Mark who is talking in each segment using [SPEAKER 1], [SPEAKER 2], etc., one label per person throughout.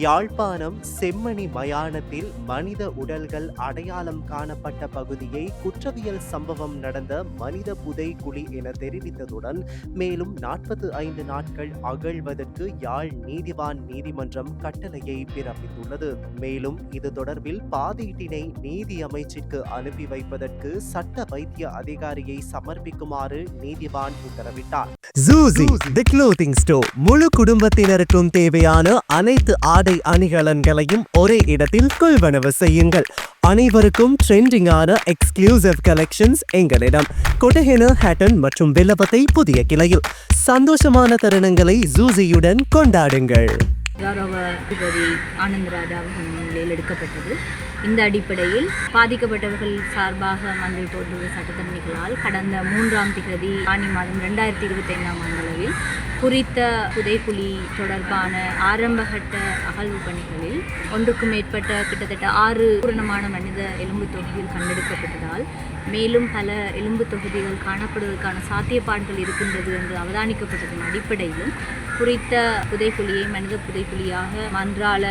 [SPEAKER 1] யாழ்ப்பாணம் செம்மணி மயானத்தில் மனித உடல்கள் அடையாளம் காணப்பட்ட பகுதியை குற்றவியல் சம்பவம் நடந்த மனித புதைக்குழி என தெரிவித்ததுடன் மேலும் நாற்பத்தி ஐந்து நாட்கள் அகழ்வதற்கு யாழ் நீதிவான் நீதிமன்றம் கட்டளையை பிறப்பித்துள்ளது. மேலும் இது தொடர்பில் பாதீட்டினை நீதி அமைச்சிற்கு அனுப்பி வைப்பதற்கு சட்ட வைத்திய அதிகாரியை சமர்ப்பிக்குமாறு நீதிவான் உத்தரவிட்டார்.
[SPEAKER 2] ஜூசி தி ஸ்டோர் முழு குடும்பத்தினருக்கும் தேவையான அனைத்து ஆடை அணிகலன்களையும் ஒரே இடத்தில் கொள்வனவு செய்யுங்கள். அனைவருக்கும் ட்ரெண்டிங்கான எக்ஸ்க்ளூசிவ் கலெக்ஷன்ஸ் எங்களிடம். கொட்டஹென ஹேட்டன் மற்றும் வில்லபத்தை புதிய கிளையில். சந்தோஷமான தருணங்களை ஜூசியுடன் கொண்டாடுங்கள்.
[SPEAKER 3] கௌரவ அதிபதி முன்னிலையில் எடுக்கப்பட்டது? இந்த அடிப்படையில் பாதிக்கப்பட்டவர்கள் சார்பாக மந்திரி போட்டுள்ள சட்டத்தரணிகளால் கடந்த மூன்றாம் திகதி ஆணி மாதம் ரெண்டாயிரத்தி இருபத்தி ஐந்தாம் ஆண்டளவில் குறித்த புதைப்புலி தொடர்பான ஆரம்பகட்ட அகழ்வு பணிகளில் ஒன்றுக்கும் மேற்பட்ட கிட்டத்தட்ட ஆறு பூரணமான மனித எலும்பு தொகுதிகள் கண்டெடுக்கப்பட்டதால் மேலும் பல எலும்பு தொகுதிகள் காணப்படுவதற்கான சாத்தியப்பாடுகள் இருக்கின்றது என்று அவதானிக்கப்பட்டதன் அடிப்படையிலும் குறித்த புதைக்குழியை மனித புதைக்குழியாக மன்றால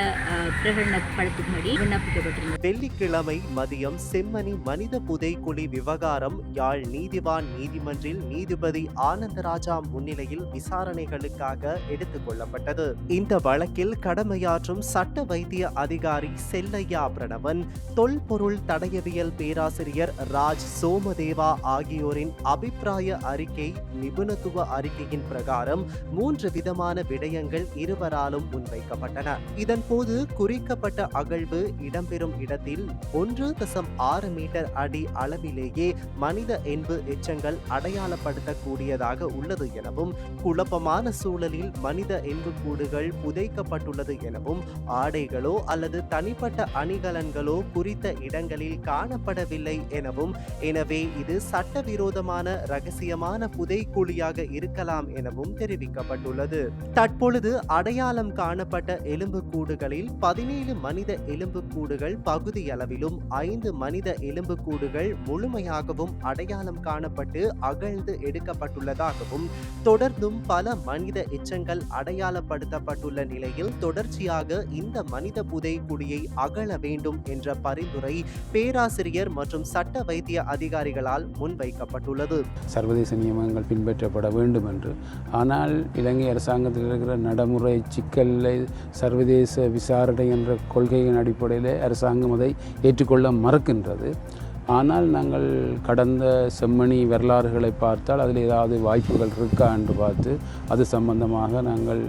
[SPEAKER 3] பிரகடனப்படுத்தும்படி விண்ணப்பிக்கப்பட்டுள்ளது
[SPEAKER 1] வெள்ளிக்கிழமை மதியம் செம்மணி மனித புதைக்குழி விவகாரம் யாழ் நீதிவான் நீதிமன்றில் நீதிபதி ஆனந்தராஜா முன்னிலையில் விசாரணைகளுக்காக எடுத்துக் கொள்ளப்பட்டது. இந்த வழக்கில் கடமையாற்றும் சட்ட வைத்திய அதிகாரி செல்லையா பிரணவன் தொல்பொருள் தடயவியல் பேராசிரியர் ராஜ் சோமதேவா ஆகியோரின் அபிப்பிராய அறிக்கை நிபுணத்துவ அறிக்கையின் பிரகாரம் மூன்று விதம் விதமான விடயங்கள் இருவராலும் முன்வைக்கப்பட்டன. இதன்போது குறிக்கப்பட்ட அகழ்வு இடம்பெறும் இடத்தில் ஒன்று தசம் ஆறு மீட்டர் அடி அளவிலேயே மனித என்பு எச்சங்கள் அடையாளப்படுத்தக்கூடியதாக உள்ளது எனவும் குழப்பமான சூழலில் மனித எண்புக்கூடுகள் புதைக்கப்பட்டுள்ளது எனவும் ஆடைகளோ அல்லது தனிப்பட்ட அணிகலன்களோ குறித்த இடங்களில் காணப்படவில்லை எனவும் எனவே இது சட்டவிரோதமான ரகசியமான புதைக்குழியாக இருக்கலாம் எனவும் தெரிவிக்கப்பட்டுள்ளது. தற்பொழுது அடையாளம் காணப்பட்ட எலும்புக்கூடுகளில் பதினேழு மனித எலும்புக்கூடுகள் பகுதியளவிலும் ஐந்து மனித எலும்புக்கூடுகள் முழுமையாகவும் அடையாளம் காணப்பட்டு அகழ்ந்து எடுக்கப்பட்டுள்ளதாகவும் தொடர்ந்தும் பல மனித எச்சங்கள் அடையாளப்படுத்தப்பட்டுள்ள நிலையில் தொடர்ச்சியாக இந்த மனித புதைக்குழியை அகழ வேண்டும் என்ற பரிந்துரை பேராசிரியர் மற்றும் சட்ட வைத்திய அதிகாரிகளால் முன்வைக்கப்பட்டுள்ளது.
[SPEAKER 4] சர்வதேச நியமங்கள் பின்பற்றப்பட வேண்டும் என்று. ஆனால் இலங்கை அரசாங்கத்தில் இருக்கிற நடைமுறை சிக்கலை சர்வதேச விசாரணை என்ற கொள்கையின் அடிப்படையில் அரசாங்கம் அதை ஏற்றுக்கொள்ள மறுக்கின்றது. ஆனால் நாங்கள் கடந்த செம்மணி வரலாறுகளை பார்த்தால் அதில் ஏதாவது வாய்ப்புகள் இருக்கா என்று பார்த்து அது சம்பந்தமாக நாங்கள்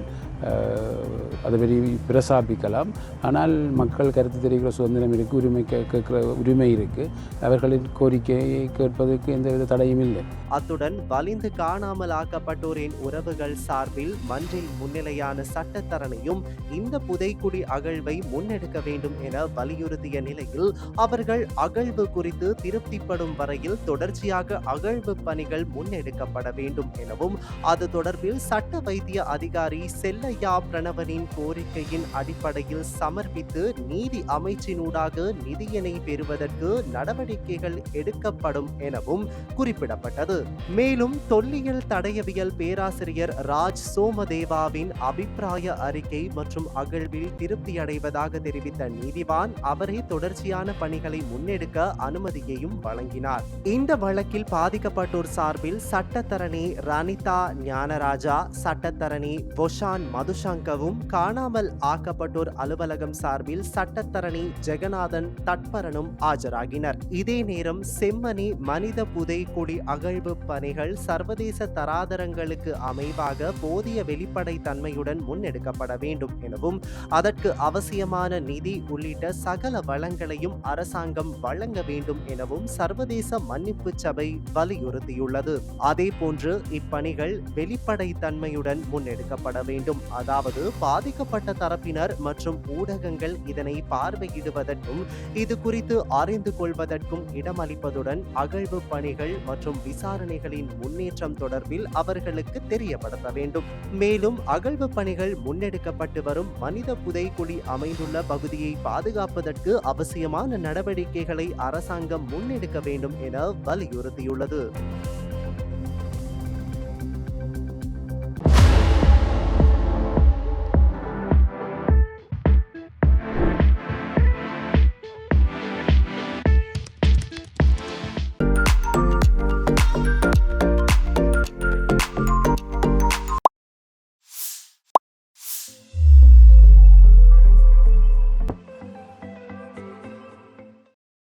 [SPEAKER 4] அதை வெளி பிரசாபிக்கலாம் ஆனால் மக்கள் கருத்து தெரிவிக்கிற சுதந்திரம் இருக்குது உரிமை கேட்கிற உரிமை இருக்குது அவர்களின் கோரிக்கையை கேட்பதற்கு எந்தவித தடையும் இல்லை
[SPEAKER 1] அத்துடன் வலிந்து காணாமல் ஆக்கப்பட்டோரின் உறவுகள் சார்பில் மன்றில் முன்னிலையான சட்டத்தரணையும் இந்த புதைக்குடி அகழ்வை முன்னெடுக்க வேண்டும் என வலியுறுத்திய நிலையில் அவர்கள் அகழ்வு குறித்து திருப்திப்படும் வரையில் தொடர்ச்சியாக அகழ்வு பணிகள் முன்னெடுக்கப்பட வேண்டும் எனவும் அது தொடர்பில் சட்ட வைத்திய அதிகாரி செல்லையா பிரணவனின் கோரிக்கையின் அடிப்படையில் சமர்ப்பித்து நீதி அமைச்சினூடாக நிதியினை பெறுவதற்கு நடவடிக்கைகள் எடுக்கப்படும் எனவும் குறிப்பிடப்பட்டது. மேலும் தொல்லியல் தடயவியல் பேராசிரியர் ராஜ் சோமதேவாவின் அபிப்பிராய அறிக்கை மற்றும் அகழ்வில் திருப்தியடைவதாக தெரிவித்த நீதிவான் அவரே தொடர்ச்சியான பணிகளை முன்னெடுக்க அனுமதியையும் வழங்கினார். இந்த வழக்கில் பாதிக்கப்பட்டோர் சார்பில் சட்டத்தரணி ரனிதா ஞானராஜா சட்டத்தரணி பொஷான் மதுசங்கவும் காணாமல் ஆக்கப்பட்டோர் அலுவலகம் சார்பில் சட்டத்தரணி ஜெகநாதன் தட்பரனும் ஆஜராகினர். இதே நேரம் செம்மணி மனித புதைக்குடி அகழ்வு பணிகள் சர்வதேச தராதரங்களுக்கு அமைவாக போதிய வெளிப்படை தன்மையுடன் முன்னெடுக்கப்பட வேண்டும் எனவும் அதற்கு அவசியமான நிதி உள்ளிட்ட சகல வளங்களையும் அரசாங்கம் வழங்க வேண்டும் எனவும் சர்வதேச மன்னிப்பு சபை வலியுறுத்தியுள்ளது. அதே போன்று இப்பணிகள் வெளிப்படை தன்மையுடன் முன்னெடுக்கப்பட வேண்டும். அதாவது பாதிக்கப்பட்ட தரப்பினர் மற்றும் ஊடகங்கள் இதனை பார்வையிடுவதற்கும் இது குறித்து அறிந்து கொள்வதற்கும் இடமளிப்பதுடன் அகழ்வு பணிகள் மற்றும் விசாரணைகளின் முன்னேற்றம் தொடர்பில் அவர்களுக்கு தெரியப்படுத்த வேண்டும். மேலும் அகழ்வு பணிகள் முன்னெடுக்கப்பட்டு வரும் மனித புதைக்குழி அமைந்துள்ள பகுதியை பாதுகாப்பதற்கு அவசியமான நடவடிக்கைகளை அரசாங்கம் முன்னெடுக்க வேண்டும் என வலியுறுத்தியுள்ளது.